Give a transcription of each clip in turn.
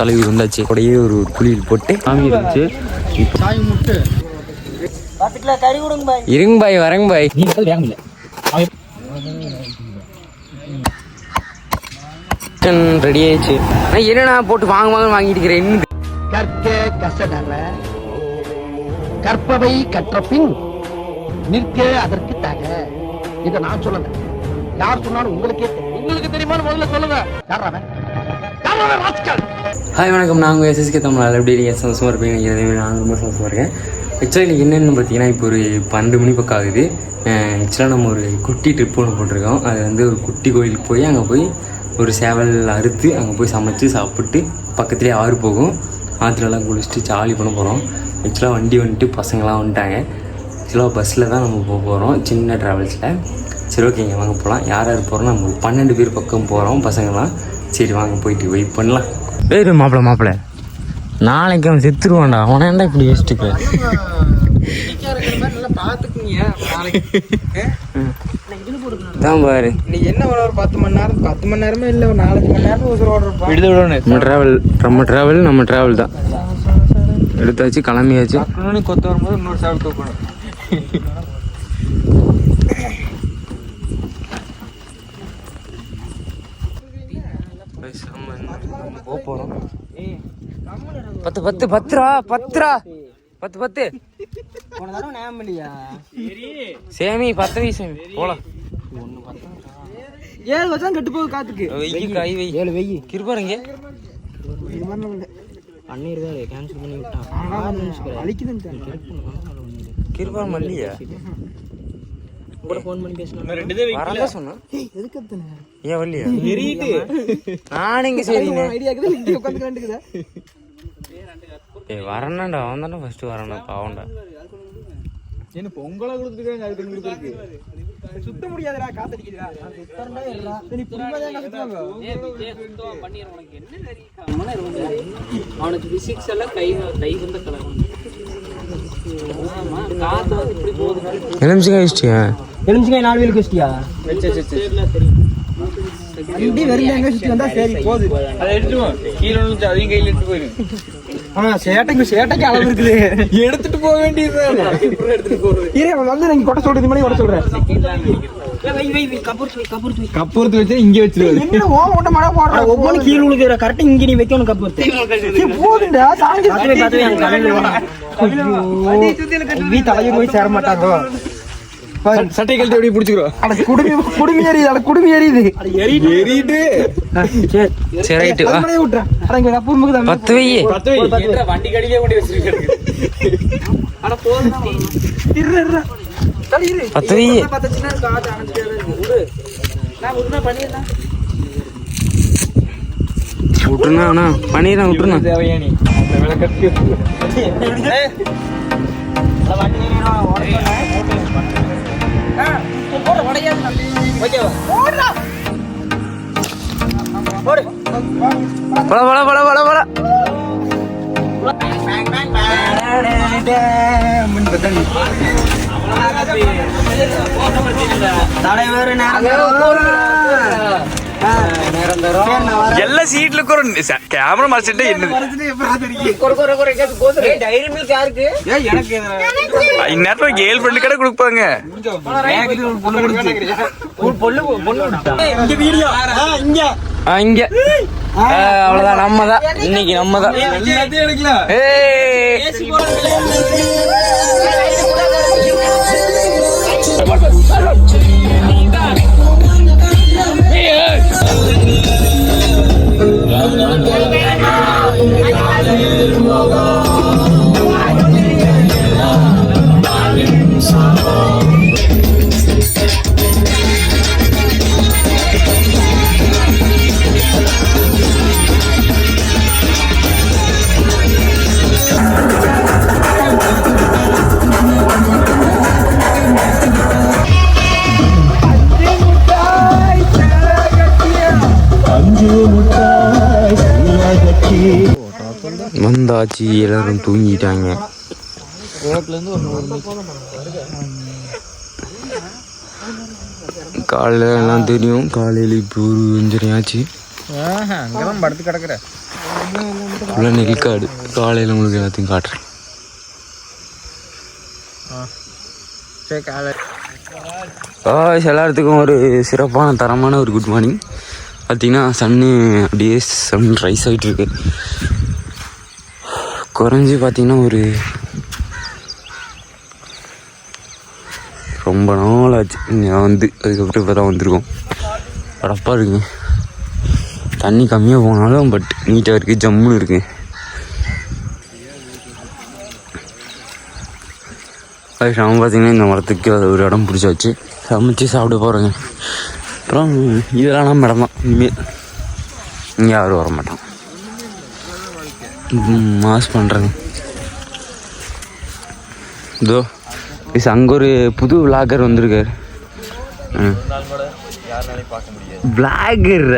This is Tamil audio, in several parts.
தலைவர் வந்தாச்சு. கூடயே ஒரு குளியல் போட்டு சாமி இருந்துச்சு. இருங்க பாய் வரங்க பாய். ரெடி ஆயிடுச்சு. நான் போட்டு வாங்க வாங்க வாங்கிட்டு இருக்கிறேன் கற்க கசடல கற்பவை கற்ற பின் நிற்க அதற்கு தக. இதை நான் சொல்லல. யார் சொன்னாலும் உங்களுக்கே உங்களுக்கு தெரியுமான்னு முதல்ல சொல்லுங்க. ஹாய் வணக்கம். நாங்கள் எஸ்எஸ்கே தமிழ் எப்படி நீங்கள் சந்தோஷமாக இருப்பீங்க? இதே நான் ரொம்ப சந்தோஷமாக இருக்கேன். ஆக்சுவலாக இன்றைக்கி என்னென்னு பார்த்தீங்கன்னா இப்போ ஒரு பன்னெண்டு மணி பக்கம் ஆகுது. ஆக்சுவலாக நம்ம ஒரு குட்டி ட்ரிப் ஒன்று போட்டிருக்கோம். அது வந்து ஒரு குட்டி கோயிலுக்கு போய் அங்கே போய் ஒரு சேவல் அறுத்து அங்கே போய் சமைச்சு சாப்பிட்டு பக்கத்துலேயே ஆறு போகும். ஆற்றுலலாம் குளிச்சுட்டு ஜாலி பண்ண போகிறோம் ஆக்சுவலாக வண்டி வந்துட்டு பசங்களாம் வந்துட்டாங்க. ஆக்சுவலாக பஸ்ஸில் தான் நம்ம போக போகிறோம் சின்ன ட்ராவல்ஸில் சரி ஓகேங்க வாங்க போகலாம் யார் யார் போகிறோம் நம்ம ஒரு பன்னெண்டு பேர் பக்கம் போகிறோம் பசங்களாம் சரி வாங்க போயிட்டு வெயிட் பண்ணலாம். ஏய் மாப்பிள மாப்பிள. நாளைக்கு அவன் செத்துருவான்டா. அவனை ஏன்டா இப்படி யோசிச்சுக்க தான் பாரு. இன்னைக்கு என்ன ஒரு பத்து மணி நேரம் பத்து மணி நேரமே இல்லை ஒரு நாலஞ்சு மணி நேரம் உசுரோட இருப்பான் விடுதல் நம்ம ட்ராவல் நம்ம ட்ராவல் நம்ம ட்ராவல் தான். எடுத்தாச்சு கிளம்பியாச்சு. கொத்து வரும்போது இன்னொரு சாப்பிட்டு தூக்கணும் போக போகிறோம் பத்து பத்து பத்துரா பத்துரா பத்து பத்து. போன தடவை ஞாபகம் இல்லையா சேமி பத்து வை சேமி போலாம். ஏழு வருஷம் கெட்டு போகுது காத்துக்கு. வெய்யி கை வை. ஏழு வெய்யி. கிருப்பாருங்க பண்ணிருக்காரு கேன்சல் பண்ணி விட்டான் அழிக்குதுன்னு கிருப்பார் மல்லியா? கூட ஃபோன் பண்ணி பேசணும் வரதா சொன்னா எதுக்கு அத்தனை? ஏன் வரலையா? நான் இங்க சரிண்ணே ஐடியா இருக்குது இங்கே உட்காந்துக்கிறேன் ஏய் வரணும்டா. அவன் தானே ஃபர்ஸ்ட் வரணும். பாவம்டா. என்ன பொங்கலா கொடுத்துருக்காங்க அதுக்கு கொடுத்துருக்கு. சுத்த முடியாதுடா காத்தடிக்குதுடா. சுத்தறா இல்லடா நீ புரியாதே சுத்துவாங்க அவனுக்கு பிசிக்ஸ் எல்லாம் கை கை வந்த கலகம் ஆமா காத்து வந்து இப்படி போகுது. எலுமிச்சங்க இஷ்டியா எலுமிச்சங்காய் நாலு வேலுக்கு வச்சிட்டியா? வண்டி வெறும் எங்க சுத்தி வந்தா சரி போகுது. அதை எடுத்துவோம் கீழே அதையும் கையில் எடுத்து போயிரு. ஆ சேட்டைக்கு சேட்டைக்கு அளவு இருக்குது. எடுத்துட்டு போக வேண்டியது இரு வந்து நீங்க கொட்ட சொல்றது மாதிரி கொட்ட சொல்றேன். கப்புறத்து வச்சு இங்கே வச்சிருவாரு. என்ன ஓ ஓட்ட மழை போடுற? ஒவ்வொரு கீழ உழுகுற கரெக்டா இங்க நீ வைக்கணும் கப்பு போதுண்டா சாஞ்சி. தலைய போய் சேர மாட்டாங்க. சட்டை கழட்டி அப்படியே பிடிச்சிக்கிறோம். அட குடுமி குடுமி எரியுது அட குடுமி எரியுது. எரியுது. சரி ரைட்டு வா. அட இங்க கப்பு முக்கு தான் பத்து வை. பத்து வை. வண்டி கடியிலே கொண்டு வச்சிருக்காரு இரு. இருக்கு. நான் விட்டுருண்ணா அண்ணா பண்ணிடுறேன் விட்டுருண்ணா தேவையானி. அந்த விளக்கத்துக்கு பல பல பல பல பல சீட்ல இருக்கிற கேமரா மறைச்சிட்டு இந்நேரத்துல கேர்ள் ஃப்ரெண்டு கடை கொடுப்பாங்க. இங்க அவ்வளவுதான் நம்ம தான் இன்னைக்கு நம்ம தான் Mughal வந்தாச்சு எல்லாரும் தூங்கிட்டாங்க. காலையில எல்லாம் தெரியும் காலையில இப்போ ஒரு அஞ்சரை ஆச்சு. அங்கதான் படுத்து கிடக்குற நெல்காடு காலையில் உங்களுக்கு எல்லாத்தையும் காட்டுறேன். எல்லாத்துக்கும் ஒரு சிறப்பான தரமான ஒரு குட் மார்னிங் பார்த்தீங்கன்னா சன்னு அப்படியே சன் ரைஸ் ஆகிட்டு இருக்கு. குறைஞ்சி பார்த்தீங்கன்னா ஒரு ரொம்ப நாள் ஆச்சு இங்கே வந்து அதுக்கப்புறம் இப்போ தான் வந்திருக்கோம். அடப்பாக இருக்குங்க தண்ணி கம்மியாக போனாலும் பட் நீட்டாக இருக்குது ஜம்முன்னு இருக்குது அது நம்ம பார்த்தீங்கன்னா இந்த மரத்துக்கு அது ஒரு இடம் பிடிச்சாச்சு. சமைச்சு சாப்பிட போகிறோங்க அப்புறம் இதெல்லாம் நம்ம இடம் தான். இனிமேல் இங்கே யாரும் வர மாட்டோம் மாஸ் பண்ணுறேங்க இதோ இஸ் அங்கே ஒரு புது விளாகர் வந்திருக்காரு. விளாகர்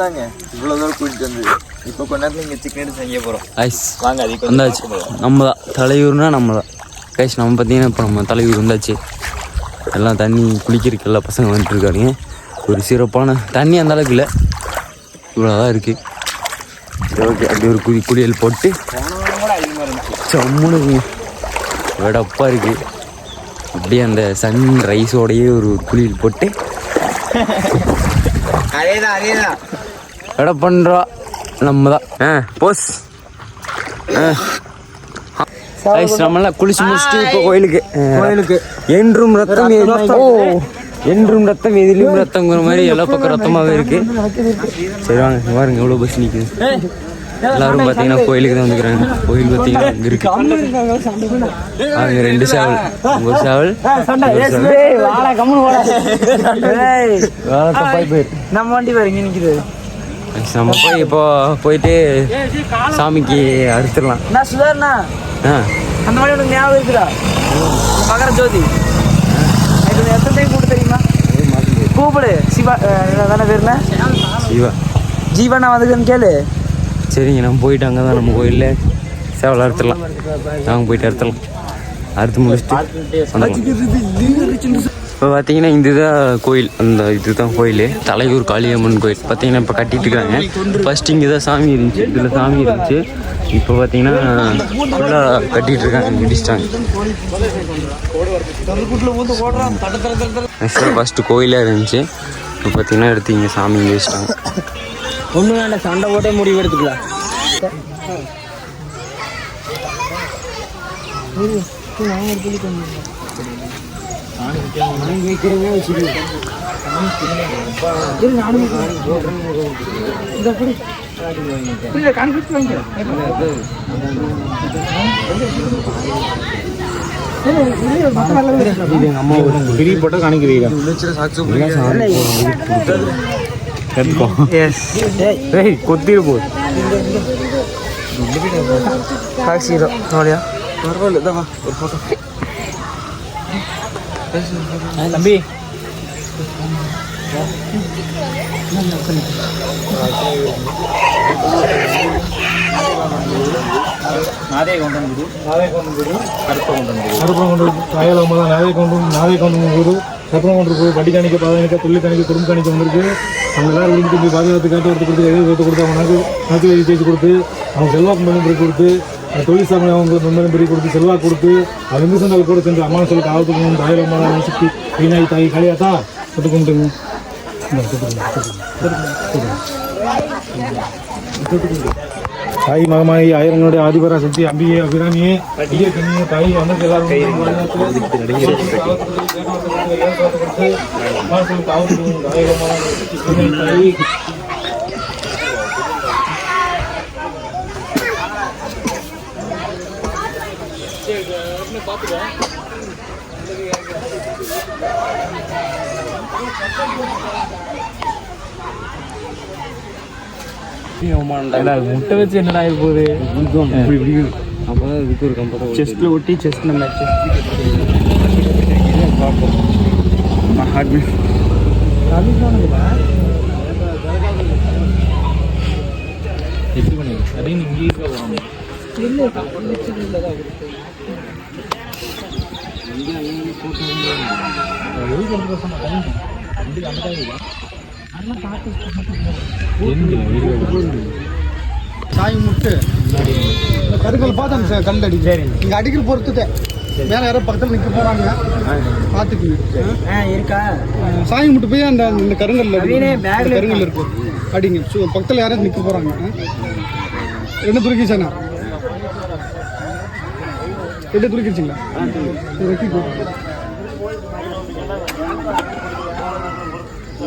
தாங்க. இவ்வளவு தூரம் கூட்டிட்டு வந்து. இப்போ கொஞ்ச நேரத்துல இங்க சிக்கன் எடுத்து செய்ய போறோம். ஐஸ் வாங்க அதுக்கு வந்தாச்சு. நம்ம தான் தலையூர்னா நம்ம தான் கைஸ் நம்ம பார்த்தீங்கன்னா இப்போ நம்ம தலையூர் வந்தாச்சு. எல்லாம் தண்ணி குளிக்கிறதுக்கு எல்லா பசங்க வந்துட்டு இருக்காங்க ஒரு சிறப்பான தண்ணி அந்த அளவுக்கு இல்லை. இவ்வளோதான் இருக்குது ஓகே அப்படி ஒரு குடி குளியல் போட்டு இருக்குங்க வெடப்பாக இருக்குது அப்படியே அந்த சன் ரைஸோடையே ஒரு குளியல் போட்டு அதேதான் அதேதான். எடை பண்ணுறா நம்ம தான் ஆ. போஸ் நம்மளாம் குளிச்சு முடிச்சுட்டு இப்போ கோயிலுக்கு. கோயிலுக்கு. என்றும் ரத்தம் ஓ. என்றும் ரத்தம் எதிலும் ரத்தங்கிற மாதிரி எல்லா பக்கம் ரத்தமாகவே இருக்கு. சரி வாங்க பாருங்க எவ்வளோ பஸ் நிற்குது எல்லாரும் பார்த்தீங்கன்னா கோயிலுக்கு தான் வந்துக்கிறாங்க. கோயில் பார்த்தீங்கன்னா இங்கே இருக்கு. அங்கே ரெண்டு சேவல். அங்க ஒரு சேவல். நம்ம வண்டி பாரு இங்க நிக்குது. நம்ம போய் இப்போ போயிட்டு சாமிக்கு அறுத்துடலாம். நான் சுதாரணா ஆ. அந்த மாதிரி உனக்கு ஞாபகம் இருக்குதா? மகர ஜோதி எத்தனை டைம் கூப்பிட்டு தெரியுமா? கூப்பிடு. சிவா தானே பேர் என்ன? சிவா. ஜீவனா வந்துக்குன்னு கேளு. சரிங்க நம்ம போயிட்டு அங்கே தான் நம்ம கோயிலில் சேவலை அறுத்துடலாம். நாங்கள் போயிட்டு அறுத்துடலாம் அறுத்து முடிச்சுட்டு. இப்போ பார்த்தீங்கன்னா இதுதான் கோயில். அந்த இதுதான் கோயில். தலையூர் காளியம்மன் கோயில். பார்த்தீங்கன்னா இப்போ கட்டிட்டு இருக்காங்க. ஃபர்ஸ்ட் இங்கே தான் சாமி இருந்துச்சு. இதில் சாமி இருந்துச்சு. இப்போ பார்த்தீங்கன்னா ஃபுல்லாக கட்டிட்டு இருக்காங்க இடிச்சிட்டாங்க ஆக்சுவலாக ஃபஸ்ட்டு கோயிலாக இருந்துச்சு. இப்போ பார்த்தீங்கன்னா எடுத்து இங்கே சாமி வச்சுட்டாங்க. ஒண்ணு வேண்டாம் சண்டை போட்டே முடிவு எடுத்துக்கலாம் கொத்திரு போகுது ஹீரோ நோடியா தம்பி கருப்பரங்குன்று காயலம்மா தான் நாதை கொண்டு நாதே கொண்டு ஊர் கருப்பரங்குன்று போய் வட்டி காணிக்க பாதை காணிக்க தொழில் காணிக்க குடும்ப காணிக்க வந்திருக்கு அவங்க எல்லாரும் விழுந்து போய் பாதுகாத்து காட்டு எடுத்து கொடுத்து எழுதி எடுத்து கொடுத்து அவங்க நாக்கு நாக்கு எழுதி தேய்ச்சி கொடுத்து அவங்க செல்வாக்கு மேலும் கொடுத்து தொழில் சாமி அவங்க மெம்பரும் பெரிய கொடுத்து செல்வாக்கு கொடுத்து அவங்க இந்து சந்தால் கூட சென்று அம்மா சொல்லி காவத்துக்கு தாயில் அம்மா சுற்றி வீணாய் தாய் காளியாத்தா தொட்டு கும்பிட்டுங்க தாய் மகமாயி ஆயிரங்களுடைய ஆதிபரா சக்தி அம்பிகை அபிராமியே ஐய கண்ணியே தாய் வந்து எல்லாரும் தாய் முட்டை வச்சு என்னடா ஆகி போகுது? அப்போ தான் இதுக்கு ஒரு ஒட்டி செஸ்ட் நம்ம பார்ப்போம் ஹார்ட் பீட் எப்படி பண்ணுங்க அதே இங்கேயே போகணும் இல்லை சாயம் முட்டு கருக்கள் பார்த்து சார் கல் அடி நீங்கள் அடிக்கிற பொறுத்துட்டே வேற யாரோ பக்கத்தில் நிற்க போகிறாங்க பார்த்துக்குங்க. இருக்கா? சாயம் முட்டு போய் அந்த இந்த கருங்கல் கருங்கல் இருக்கும் அடிங்க. ஸோ பக்கத்தில் யாரும் நிற்க போகிறாங்க ரெண்டு துருக்கி சார். ரெண்டு துருக்கிச்சிங்களா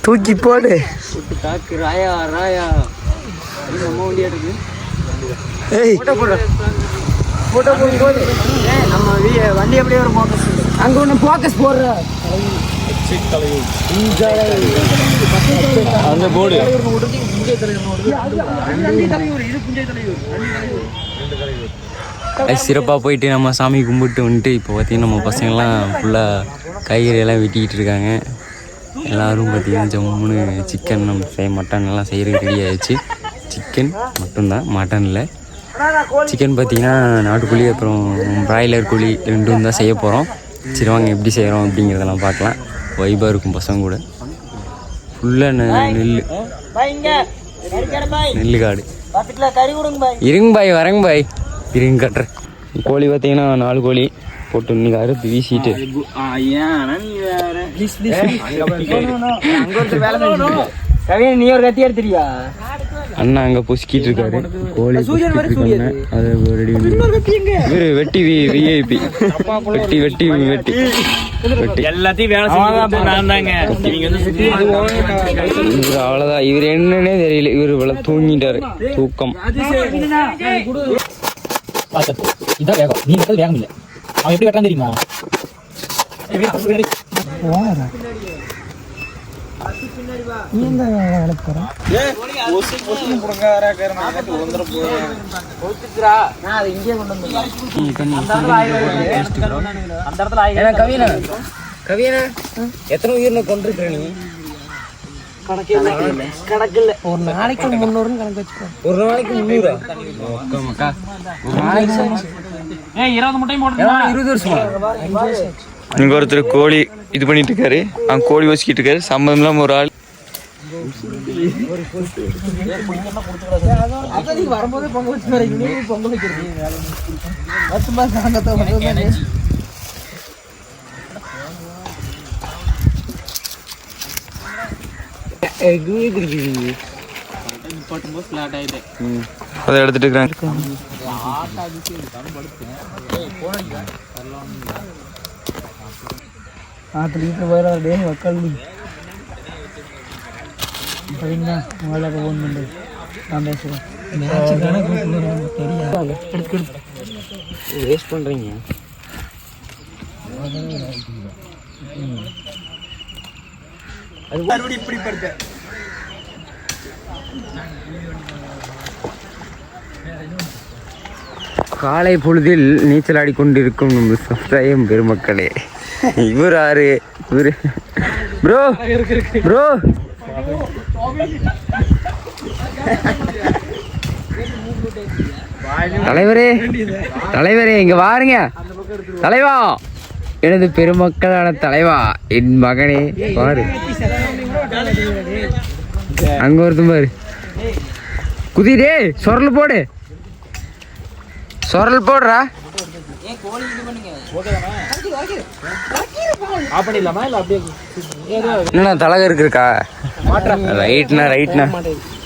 தூக்கி போடு. தாக்கு ராயா ராயா. ஏய். போட்டோ போடு போட்டோ போடும் போது நம்ம வண்டி அப்படியே ஒரு ஃபோக்கஸ் அங்க ஒன்று ஃபோக்கஸ் போடுற. அந்த போர்டு சிறப்பாக போயிட்டு நம்ம சாமி கும்பிட்டு வந்துட்டு இப்போ பார்த்தீங்கன்னா நம்ம பசங்கள்லாம் ஃபுல்லாக காய்கறியெல்லாம் வெட்டிக்கிட்டு இருக்காங்க. எல்லோரும் பார்த்தீங்கன்னா ஜம்முன்னு சிக்கன் நம்ம செய்ய மட்டன் எல்லாம் செய்கிறதுக்கு ரெடி ஆயிடுச்சு. சிக்கன் மட்டும்தான் மட்டன் இல்லை. சிக்கன் பார்த்தீங்கன்னா நாட்டுக்கோழி அப்புறம் பிராய்லர் கோழி ரெண்டும் தான் செய்ய போகிறோம் சரி வாங்க எப்படி செய்கிறோம் அப்படிங்கிறதெல்லாம் பார்க்கலாம். வைபாக இருக்கும் பசங்க கூட. ஃபுல்லாக நெல் நெல் காடு. இருங்க பாய் வரங்க பாய். இருங்க கட்டுற. கோழி பார்த்தீங்கன்னா நாலு கோழி போட்டு இன்னைக்கு அறுத்து வீசிட்டு. அங்க கவியன் நீ ஒரு கத்தி எடுத்துறியா அண்ணா அங்கே பொசுக்கிட்டு இருக்காரு. கோழி அதை ரெடி இவரு வெட்டி விஐபி வெட்டி வெட்டி வெட்டி. எல்லாத்தையும் சுத்தி இவர் என்னன்னே தெரியல. இவர் இவ்வளோ தூங்கிட்டாரு. தூக்கம். இதான் வேகம். நீ வெட்டது வேகம் இல்லை. அவன் எப்படி வெட்டான் தெரியுமா? நான் அதை இங்கே கொண்டு எத்தனை உயிரின கொண்டிருக்கிற நீ ஒரு நாளைக்கு முந்நூறுன்னு கணக்கு வச்சுக்கோ ஒரு நாளைக்கு முந்நூறா நாளைக்கு இருபது முட்டையும் போட்டு இருபது வருஷம்? இங்க ஒருத்தர் கோழி இது பண்ணிட்டு இருக்காரு அவங்க கோழி வச்சுக்கிட்டு இருக்காரு சம்மந்தம் இல்லாமல் ஒரு ஆள். வரும்போது அதை எடுத்துட்டு இருக்கிறாங்க ஆற்று வீட்டில் போயிடாது டே மக்கள் சரிங்களா உங்களால் ஃபோன் பண்ணுறது நான் பேசுகிறேன் வேஸ்ட் பண்றீங்க. காலை பொழுதில் நீச்சல் ஆடிக்கொண்டிருக்கும் நம்ம சமுதாயம் பெருமக்களே. இவர் ஆறு இவர் ப்ரோ ப்ரோ தலைவரே தலைவரே இங்க வாருங்க. தலைவா. எனது பெருமக்களான தலைவா என் மகனே பாரு. அங்க ஒருத்தன் பாரு. குதிரே சொரல் போடு. சொரல் போடுறா. என்னண்ணா தலகருக்கு இருக்கா ரைட்ண்ணா ரைட்ண்ணா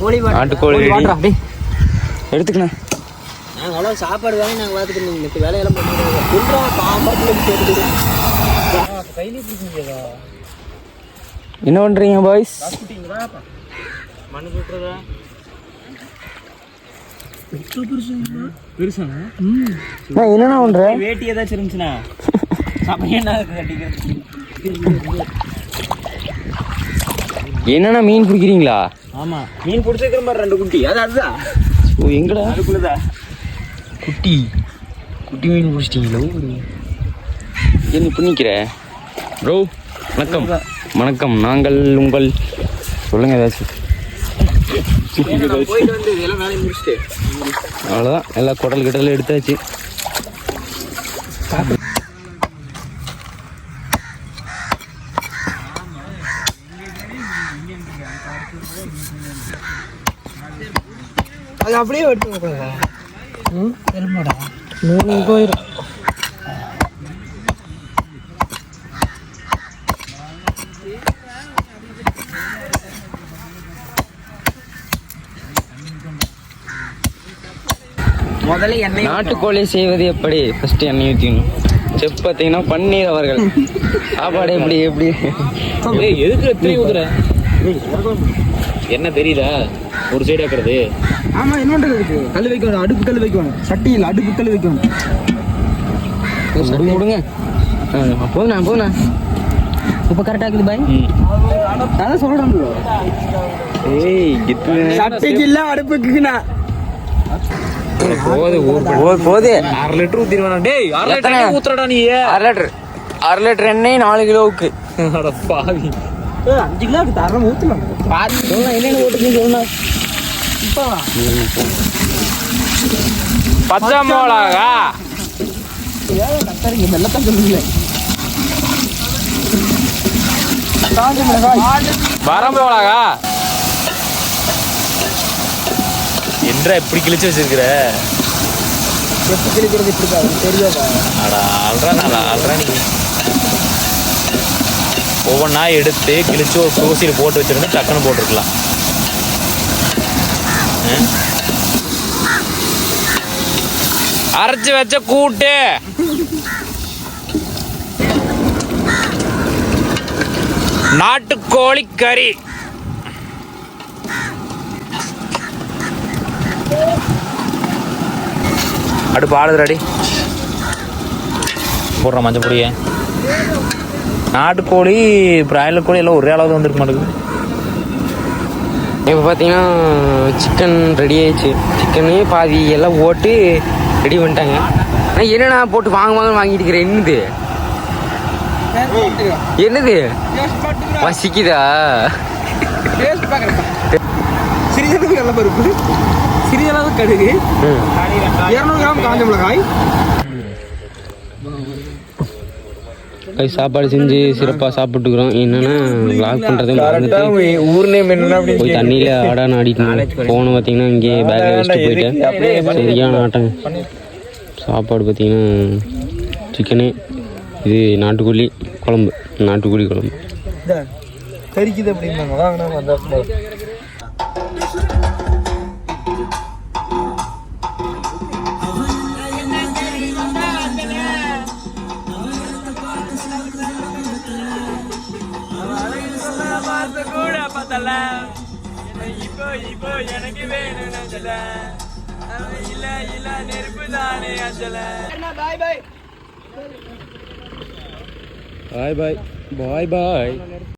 கோழி நாட்டுக்கோழி. எடுத்துக்கண்ணா. நாங்கள் அவ்வளோ சாப்பாடு வேலையை நாங்கள் பார்த்துட்டு இருந்தோம். வேலையெல்லாம் என்ன பண்றீங்க பாய்ஸ் மண்ணு சுட்டுறதா என்னண்ணா பண்ற? வேட்டி ஏதாச்சும் இருந்துச்சுன்னா அப்புறம் என்ன என்னண்ணா மீன் பிடிக்கிறீங்களா ஆமா மீன் பிடிச்சிருக்கிற மாதிரி ரெண்டு குட்டி. அது அதுதான். ஓ எங்கடா? அதுக்குள்ளதான். குட்டி. குட்டி மீன் பிடிச்சிட்டீங்களோ என்ன பண்ணிக்கிற ப்ரோ வணக்கம். வணக்கம். நாங்கள் உங்கள் சொல்லுங்க ஏதாச்சும். அவ்வளோதான் எல்லா குடல் கிடல் எடுத்தாச்சு. அது அப்படியே வெட்டு ம்? எலும்படா மூணு போயிடும் முதல்ல எண்ணெய் நாட்டுக்கோழி செய்வது எப்படி? ஃபர்ஸ்ட் எண்ணெய் ஊற்றிக்கணும் செப் பார்த்தீங்கன்னா பன்னீர் அவர்கள். சாப்பாடு எப்படி எப்படி? ஏய் எதுக்கு எத்தனை ஊத்துற? என்ன தெரியுதா? ஒரு சைடு ஆக்குறது ஆமா இன்னொன்று இருக்கு. கல் வைக்கணும் அடுப்பு கல் வைக்கணும். சட்டியில் அடுப்பு கல் வைக்கணும். விடுங்க விடுங்க ஆ, போதுண்ணா போதுண்ணா இப்போ கரெக்டாக இருக்குது பாய் அதான் சொல்கிறேன் ஏய் சட்டைக்கு இல்லை அடுப்புக்குண்ணா போது ஊர் போது அரை லிட்டர் ஊத்திடுவானா டேய் அரை? லிட்டர் ஊத்துறடா நீ? அரை லிட்டர். அரை லிட்டர் எண்ணெய் நாலு கிலோவுக்கு. அட பாவி. அஞ்சு கிலோ தரம் ஊற்றலாம் சொல்லலாம் என்னென்ன இப்போ பச்சை மிளகா. கத்தரிங்க வெள்ளத்தான் சொல்லுங்க காஞ்ச மிளகாய். வரம்பு மிளகா. என்றா இப்படி கிழிச்சு வச்சிருக்கிற? எப்படி கிழிக்கிறது இப்படி தெரியாதா? அடா அல்றா நான் அல்றா நீ. ஒவ்வொன்றா எடுத்து கிழிச்சு ஒரு தூசியில் போட்டு வச்சிருந்து டக்குன்னு போட்டிருக்கலாம்? அரைச்சு வச்ச கூட்டு. நாட்டுக்கோழி கறி. அடுப்பு ஆடுதுடாடி போடுற மஞ்சள் பொடியை. நாட்டுக்கோழி பிராய்லர் கோழி எல்லாம் ஒரே அளவு வந்துருக்க மாட்டேங்குது. இப்போ பார்த்தீங்கன்னா சிக்கன் ரெடி ஆயிடுச்சு. சிக்கனு பாதி எல்லாம் போட்டு ரெடி பண்ணிட்டாங்க. ஆனால் என்னண்ணா போட்டு வாங்க வாங்க வாங்கிட்டு இருக்கிறேன் என்னது? என்னது? பசிக்குதா சிறிதளவு கடுகு. இரநூறு கிராம் காஞ்ச மிளகாய். சாப்பாடு செஞ்சு சிறப்பாக சாப்பிட்டுக்கிறோம். என்னன்னா வ்ளாக் பண்ணுறது மறந்துட்டு ஊர் நேம் என்ன போய் தண்ணியில் ஆடான்னு ஆடிக்கணும் ஃபோனை பார்த்தீங்கன்னா இங்கே பேக்கில் வச்சுட்டு போயிட்டேன். சரியான ஆட்டம். சாப்பாடு பார்த்தீங்கன்னா சிக்கனு இது நாட்டுக்கோழி குழம்பு. நாட்டுக்கோழி குழம்பு. கறிக்குது அப்படிம்பாங்க வாங்கினா வந்தா பாய் பாய் பாய் பாய்